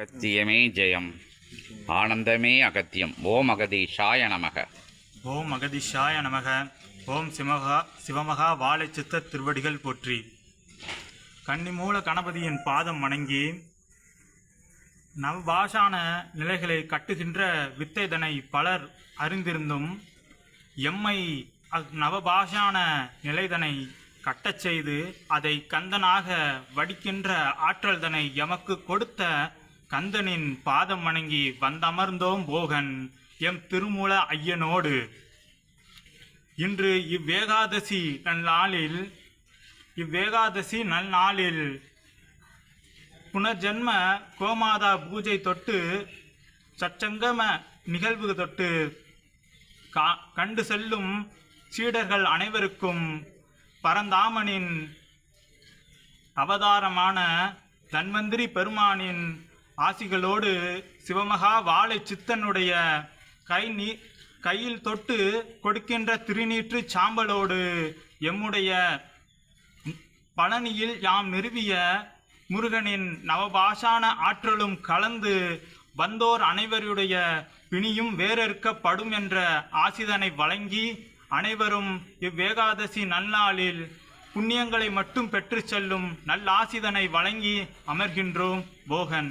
அகத்தியமே ஜெயம். ஆனந்தமே அகத்தியம். ஓம் அகதீஷாய நமக. ஓம் அகதீஷாய நமக. ஓம் சிவமகா சிவமகா வாழை சித்த திருவடிகள் போற்றி. கன்னிமூல கணபதியின் பாதம் வணங்கி நவபாஷான நிலைகளை கட்டுகின்ற வித்தைதனை பலர் அறிந்திருந்தும் எம்மை நவபாஷான நிலைதனை கட்டச் செய்து அதை கந்தனாக வடிக்கின்ற ஆற்றல்தனை எமக்கு கொடுத்த கந்தனின் பாதம் வணங்கி வந்தமர்ந்தோம் போகன் எம் திருமூல ஐயனோடு. இன்று இவ்வேகாதசி நன்னாளில் இவ்வேகாதசி நன்னாளில் புனர்ஜென்ம கோமாதா பூஜை தொட்டு சச்சங்கம நிகழ்வு தொட்டு கா- கண்டு செல்லும் சீடர்கள் அனைவருக்கும் பரந்தாமனின் அவதாரமான தன்வந்திரி பெருமானின் ஆசிகளோடு சிவமகா வாழை சித்தனுடைய கை நீ கையில் தொட்டு கொடுக்கின்ற திருநீற்று சாம்பலோடு எம்முடைய பழனியில் யாம் நிறுவிய முருகனின் நவபாஷான ஆற்றலும் கலந்து வந்தோர் அனைவருடைய பிணியும் வேறறுக்கப்படும் என்ற ஆசிதனை வழங்கி அனைவரும் இவ்வேகாதசி நன்னாளில் புண்ணியங்களை மட்டும் பெற்றுச் செல்லும் நல்லாசிதனை வழங்கி அமர்கின்றோம் போகன்.